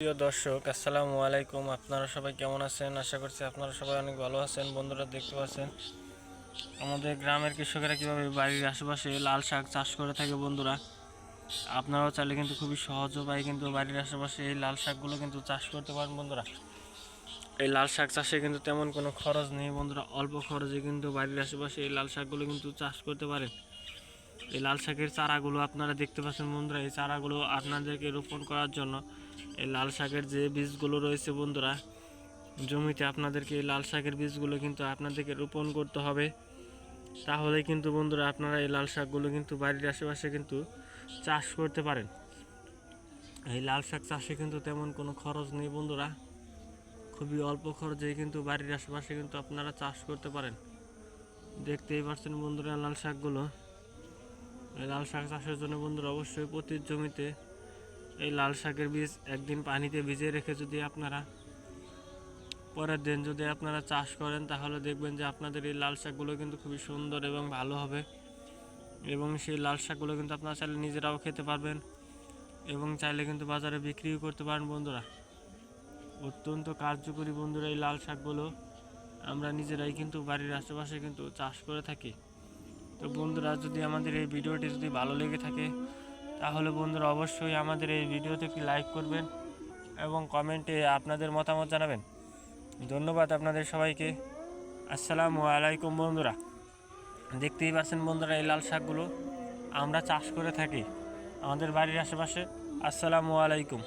প্রিয় দর্শক, আসসালামু আলাইকুম। আপনারা সবাই কেমন আছেন? আশা করছি আপনারা সবাই অনেক ভালো আছেন। বন্ধুরা দেখতে পাচ্ছেন, আমাদের গ্রামের কৃষকেরা কীভাবে বাড়ির আশেপাশে লাল শাক চাষ করে থাকে বন্ধুরা? আপনারাও চাইলে কিন্তু খুবই সহজ উপায়ে কিন্তু বাড়ির আশেপাশে এই লাল শাকগুলো কিন্তু চাষ করতে পারেন বন্ধুরা। এই লাল শাক চাষে কিন্তু তেমন কোনো খরচ নেই বন্ধুরা। অল্প খরচে কিন্তু বাড়ির আশেপাশে এই লাল শাকগুলো কিন্তু চাষ করতে পারেন। এই লাল শাকের চারাগুলো আপনারা দেখতে পাচ্ছেন বন্ধুরা, এই চারাগুলো আপনাদেরকে রোপণ করার জন্য এই লাল শাকের যে বীজগুলো রয়েছে বন্ধুরা, জমিতে আপনাদেরকে এই লাল শাকের বীজগুলো কিন্তু আপনাদেরকে রোপণ করতে হবে। তাহলে কিন্তু বন্ধুরা আপনারা এই লাল শাকগুলো কিন্তু বাড়ির আশেপাশে কিন্তু চাষ করতে পারেন। এই লাল শাক চাষে কিন্তু তেমন কোনো খরচ নেই বন্ধুরা। খুবই অল্প খরচেই কিন্তু বাড়ির আশেপাশে কিন্তু আপনারা চাষ করতে পারেন। দেখতেই পাচ্ছেন বন্ধুরা লাল শাকগুলো। এই লাল শাক চাষের জন্য বন্ধুরা অবশ্যই প্রতি জমিতে এই লাল শাকের বীজ একদিন পানিতে ভিজিয়ে রেখে যদি আপনারা, পরের দিন যদি আপনারা চাষ করেন, তাহলে দেখবেন যে আপনাদের এই লাল শাকগুলো কিন্তু খুবই সুন্দর এবং ভালো হবে। এবং সেই লাল শাকগুলো কিন্তু আপনারা চাইলে নিজেরাও খেতে পারবেন এবং চাইলে কিন্তু বাজারে বিক্রিও করতে পারেন বন্ধুরা। অত্যন্ত কার্যকরী বন্ধুরা এই লাল শাকগুলো। আমরা নিজেরাই কিন্তু বাড়ির আশেপাশে কিন্তু চাষ করে থাকি। তো বন্ধুরা, যদি আমাদের এই ভিডিওটি যদি ভালো লেগে থাকে তাহলে বন্ধুরা অবশ্যই আমাদের এই ভিডিওতে একটি লাইক করবেন এবং কমেন্টে আপনাদের মতামত জানাবেন। ধন্যবাদ আপনাদের সবাইকে। আসসালামু আলাইকুম বন্ধুরা। দেখতেই পাচ্ছেন বন্ধুরা এই লাল শাকগুলো। আমরা চাষ করে থাকি আমাদের বাড়ির আশেপাশে। আসসালামু আলাইকুম।